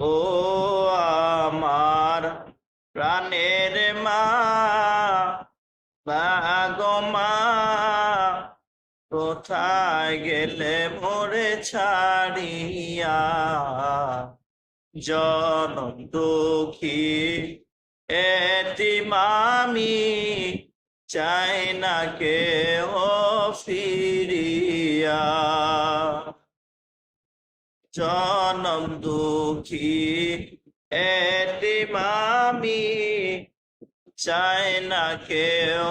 ও আমার প্রাণের মা কোথায় গেলে মোরে ছাড়িয়া? জনম দুঃখী এতি মামি চাই না কে ও ফিরিয়া। জনম দুঃখী। মামি চাই না কেউ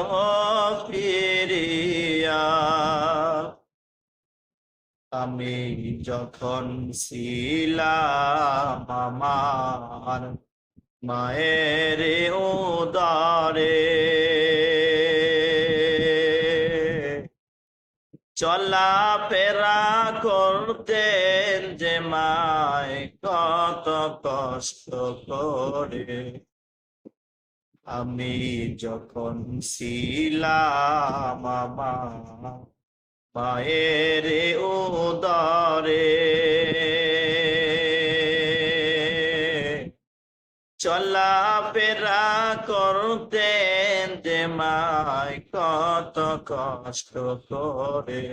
আমি যখন ছিলাম আমার মায়ের উদারে চলা ফেরা করতেন যে মায় কত কষ্ট করে। আমি যখন ছিলাম আমার মায়ের উদরে চলা ফেরা করতেন যে কত কষ্ট করে।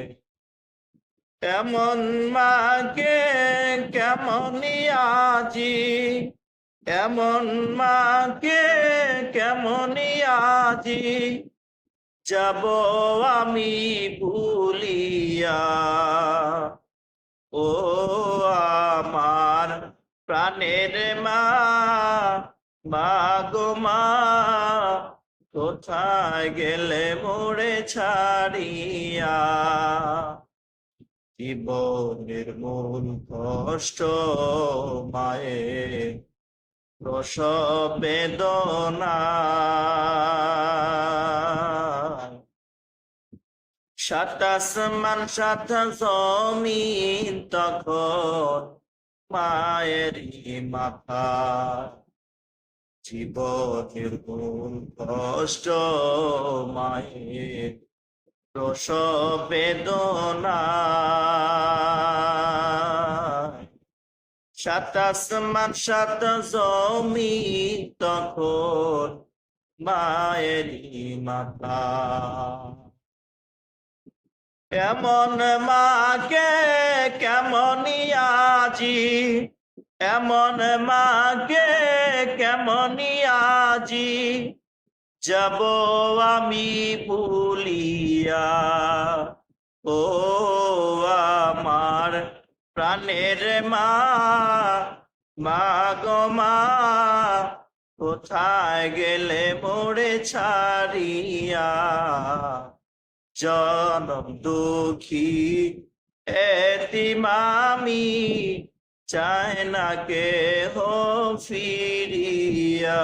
এমন মাকে, কেমনই আজি এমন মাকে, কেমনই আজি, যাব আমি ভুলিয়া। ও আমার প্রাণের মা মা মা, কোথায় গেলে মোড়ে ছাড়িয়া? জীবনের মূল কষ্ট মায়ের প্রসব বেদনা সাত আসমান, সাত জমিন তখন মায়ের মাথা জীবনের মূল কষ্ট, মায়ের প্রসব বেদনা। সাত আসমান, সাত জমি, তখন মায়েরই মাথা এমন মাকে কেমনই আজি এমন মাকে কেমনই আজি? যাব আমি ভুলিয়া। ও আমার প্রাণের মা মা গো মা, কোথায় গেলে মোড়ে ছাড়িয়া? জনম দুঃখী এতি মামি চায় না কে হো ফিরিয়া।